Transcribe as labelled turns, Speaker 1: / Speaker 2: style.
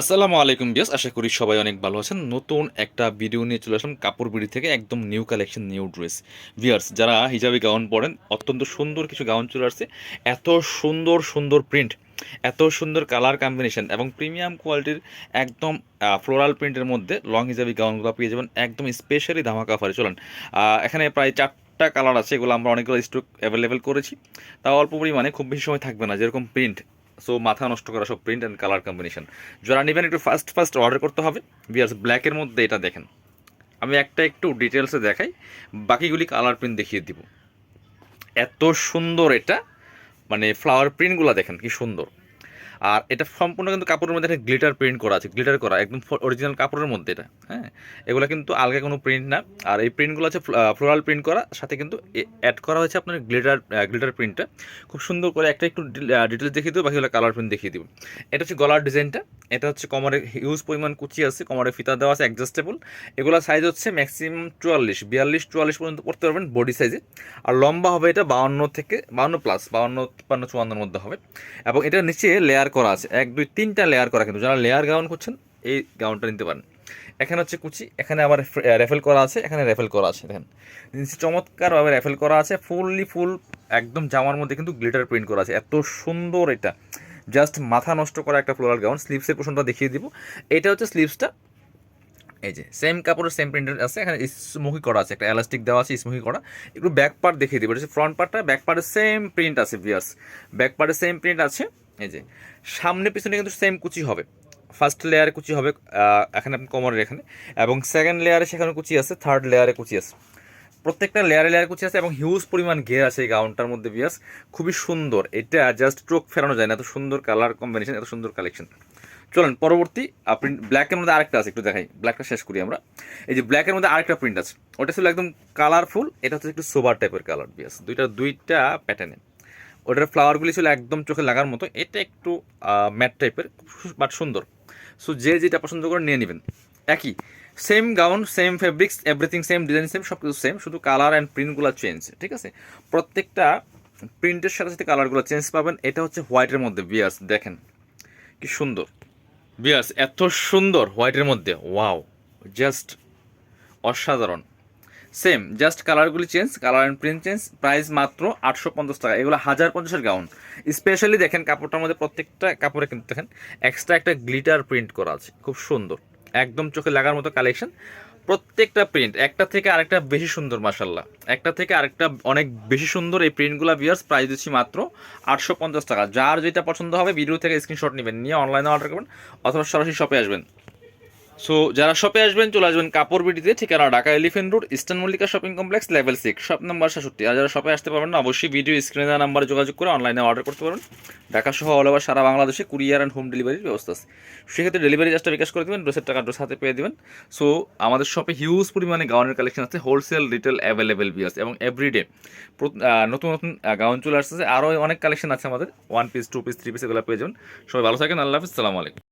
Speaker 1: আসসালামু আলাইকুম বিয়াস আশা করি সবাই অনেক ভালো আছেন। নতুন একটা ভিডিও নিয়ে চলে আসলাম কাপড় বিড়ি থেকে একদম new collection new dress wears যারা হিজাবি গাউন পরেন, অত্যন্ত সুন্দর কিছু গাউন চলে আসছে। এত সুন্দর সুন্দর প্রিন্ট এত সুন্দর কালার কম্বিনেশন এবং প্রিমিয়াম কোয়ালিটির একদম ফ্লোরাল প্রিন্টের মধ্যে লং হিজাবি গাউনগুলো পেয়ে যাবেন একদম স্পেশালি ধামাকা অফারে চলেন এখানে প্রায় চারটা কালার আছে, এগুলো আমরা অনেকগুলো স্টক অ্যাভেলেবেল করেছি। তাও অল্প পরিমাণে, খুব বেশি সময় থাকবে না, যেরকম প্রিন্ট সো মাথা নষ্ট করা সব প্রিন্ট অ্যান্ড কালার কম্বিনেশন যারা নেবেন একটু ফার্স্ট ফার্স্ট অর্ডার করতে হবে। বিয়ার্স ব্ল্যাকের মধ্যে এটা দেখেন। আমি একটা একটু ডিটেলসে দেখাই। বাকিগুলি কালার প্রিন্ট দেখিয়ে দিব। এত সুন্দর এটা। মানে ফ্লাওয়ার প্রিন্টগুলো দেখেন, কি সুন্দর। আর এটা সম্পূর্ণ কিন্তু কাপড়ের মধ্যে একটা গ্লিটার প্রিন্ট করা আছে গ্লিটার করা, একদম অরিজিনাল কাপড়ের মধ্যে এটা হ্যাঁ? এগুলো কিন্তু আলগা কোনো প্রিন্ট না। আর এই প্রিন্টগুলো আছে ফ্লোরাল প্রিন্ট করা, সাথে কিন্তু অ্যাড করা হয়েছে আপনার গ্লিটার গ্লিটার প্রিন্টটা খুব সুন্দর করে একটা একটু ডিটেলস দেখিয়ে দেবো, বাকিগুলো কালার প্রিন্ট দেখিয়ে দেবো। এটা হচ্ছে গলার ডিজাইনটা এটা হচ্ছে কমরে হিউজ পরিমাণ কুচি আছে, কমরে ফিতা দেওয়া আছে অ্যাডজাস্টেবল এগুলো সাইজ হচ্ছে ম্যাক্সিমাম চুয়াল্লিশ, বিয়াল্লিশ, চুয়াল্লিশ পর্যন্ত পড়তে পারবেন বডি সাইজে আর লম্বা হবে এটা বাউন্ন থেকে, বাউন্ন প্লাস বাউন্ন তিপ্পান্ন চুয়ান্নর মধ্যে হবে। এবং এটা নিচে লেয়ার করা আছে, এক, দুই, তিনটা লেয়ার করা কিন্তু, যারা লেয়ার গাউন করছেন, এই গাউনটা নিতে পারেন। এখানে হচ্ছে কুচি, এখানে আবার রেফেল করা আছে, এখানে রেফেল করা আছে, দেখেন। নিচে চমৎকারভাবে রেফেল করা আছে ফুললি ফুল একদম জামার মধ্যে কিন্তু গ্লিটার প্রিন্ট করা আছে। এত সুন্দর এটা। জাস্ট মাথা নষ্ট করা একটা ফ্লোরাল গাউন স্লিভসের পোর্শনটা দেখিয়ে দিব। এটা হচ্ছে স্লিভসটা এই যে সেম কাপড়ের সেম প্রিন্টের আছে, এখানে স্মোকি করা আছে, একটা এলাস্টিক দেওয়া আছে স্মোকি করা। একটু ব্যাক পার্ট দেখিয়ে দিব, এটা ফ্রন্ট পার্টটা ব্যাক পার্টের সেম প্রিন্ট আছে ভিয়ার্স ব্যাক পার্টের সেম প্রিন্ট আছে, এই যে। সামনে পিছনে কিন্তু সেম কুচি হবে। ফার্স্ট লেয়ারে কুচি হবে এখানে আপনি কোমরের এখানে। এবং সেকেন্ড লেয়ারে সেখানে কুচি আছে থার্ড লেয়ারে কুচি আছে। প্রত্যেকটা লেয়ারে লেয়ার কুচি আছে এবং হিউজ পরিমাণ ঘের আছে এই গাউনটার মধ্যে বিয়াস খুবই সুন্দর। এটা জাস্ট চোখ ফেরানো যায় না। এত সুন্দর কালার কম্বিনেশন এত সুন্দর কালেকশন চলেন, পরবর্তী প্রিন্ট ব্ল্যাকের মধ্যে আরেকটা আছে, একটু দেখাই। ব্ল্যাকটা শেষ করি আমরা। এই যে ব্ল্যাকের মধ্যে আরেকটা প্রিন্ট আছে। ওটা ছিল একদম কালারফুল এটা হচ্ছে একটু সোবার টাইপের কালার বিয়াস দুইটা দুইটা প্যাটার্নে ওটার ফ্লাওয়ারগুলি ছিল একদম চোখে লাগার মতো। এটা একটু ম্যাট টাইপের বাট সুন্দর। সো যে যেটা পছন্দ করে নিয়ে নেবেন। একই। Same gown same fabrics everything same design same সব কিছু সেম শুধু কালার অ্যান্ড প্রিন্টগুলো চেঞ্জ ঠিক আছে? প্রত্যেকটা প্রিন্টের সাথে সাথে কালারগুলো চেঞ্জ পাবেন, এটা হচ্ছে হোয়াইটের মধ্যে বিয়ার্স দেখেন। কি সুন্দর। বিয়ার্স এত সুন্দর হোয়াইটের মধ্যে ওয়াও জাস্ট অসাধারণ। Same just কালারগুলি change colour and print change price মাত্র আটশো পঞ্চাশ টাকা, এগুলো হাজার পঞ্চাশের গাউন স্পেশালি দেখেন, কাপড়টার মধ্যে প্রত্যেকটা কাপড়ে কিন্তু দেখেন এক্সট্রা একটা গ্লিটার প্রিন্ট করা আছে, খুব সুন্দর। একদম চোখে লাগার মতো কালেকশন প্রত্যেকটা প্রিন্ট একটা থেকে আরেকটা বেশি সুন্দর মাসাল্লাহ একটা থেকে আরেকটা অনেক বেশি সুন্দর এই প্রিন্টগুলো বিয়ার্স প্রাইস দিচ্ছি মাত্র আটশো পঞ্চাশ টাকা। যার যেটা পছন্দ হবে ভিডিও থেকে স্ক্রিনশট নেবেন, নিয়ে অনলাইনে অর্ডার করবেন, অথবা সরাসরি শপে আসবেন। সো যারা শপে আসবেন, চলে আসবেন কাপড় বিডিতে ঠিকানা Dhaka elephant road eastern Mallika shopping complex level six shop number সাতষট্টি আর যারা শপে আসতে পারবেন না, অবশ্যই ভিডিও স্ক্রিনে দেওয়া নাম্বারে যোগাযোগ করে অনলাইনে অর্ডার করতে পারবেন। ঢাকা সহ অল ওভার সারা বাংলাদেশে কুরিয়ার অ্যান্ড হোম ডেলিভারির ব্যবস্থা আছে। সেক্ষেত্রে ডেলিভারি চার্জটা বিকাশ করে দেবেন ড্রেসের টাকা ড্রেস হাতে পেয়ে দেবেন। সো আমাদের শপে হিউজ পরিমাণে গাউনের কালেকশন আছে হোলসেল রিটেল অ্যাভেলেবেল বি আছে এবং এভরিডে নতুন নতুন গাউন চলে আসতেছে। আরও অনেক কালেকশন আছে আমাদের one piece two piece three piece এগুলো পেয়ে যাবেন। সবাই ভালো থাকেন, আল্লাহ হাফিজ, সালামু আলাইকুম।